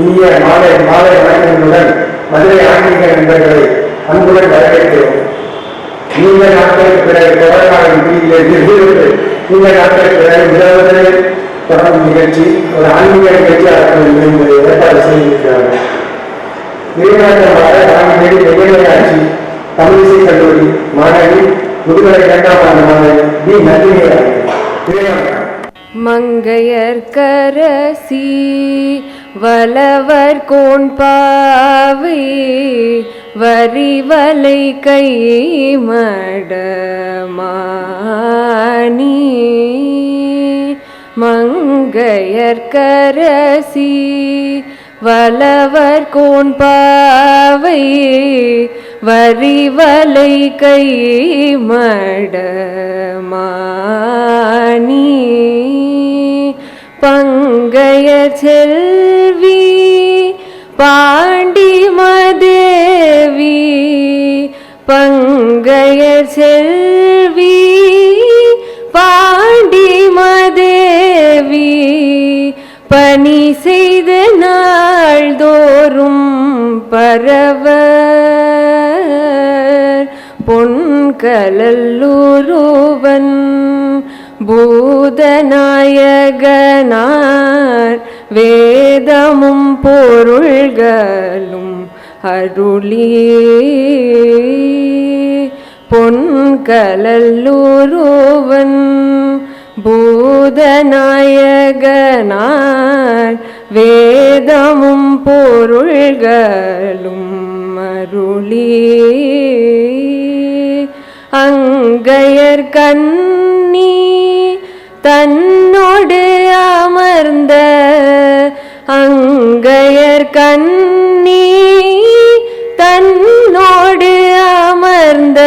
இனிய மாலை மாலை வணக்கங்களுடன் மதுரை ஆன்மீக நண்பர்களை அன்புடன் வரவேற்கிறோம். நீண்ட நாட்களுக்கு பிறகு கொரோனாவின் பிடியிலிருந்து நீண்ட நாட்களுக்கு பிறகு முதல் தொடங்கும் நிகழ்ச்சி ஒரு ஆன்மீக நிகழ்ச்சியாக என்பதை ஏற்பாடு செய்திருக்கிறார்கள். நிறுவனமாக ராமநேரி வெங்கடாட்சி தமிழிசை கல்லூரி மாணவி முதுகலை இரண்டாம் ஆண்டு மாணவி பி நந்தினி அவர்கள். மங்கையர்கரசி வலவர் கோன் பாவை வரிவலை கை மடமானி மங்கையர்கரசி வலவர் கோன் பாவை வரிவலை கை மடமா பங்கைய செல்வி பாண்டி மதேவி பங்கைய செல்வி பாண்டி மதேவி பணி செய்த நாள்தோறும் பரவ பொன் கலல்லூருவன் பூதனா நாயகனார். வேதமும் பொருள்களும் அருளி. பொன்கலல்லூருவன் பூதநாயகனார். வேதமும் பொருள்களும் அருளி. அங்கையர் கண்ணீர் தன்னோடு அமர்ந்த அங்கையர் கண்ணி தன்னோடு அமர்ந்த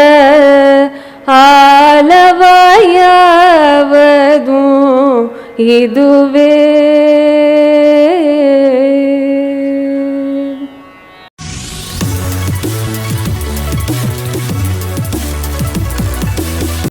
ஆலவாயாவதும் இதுவே.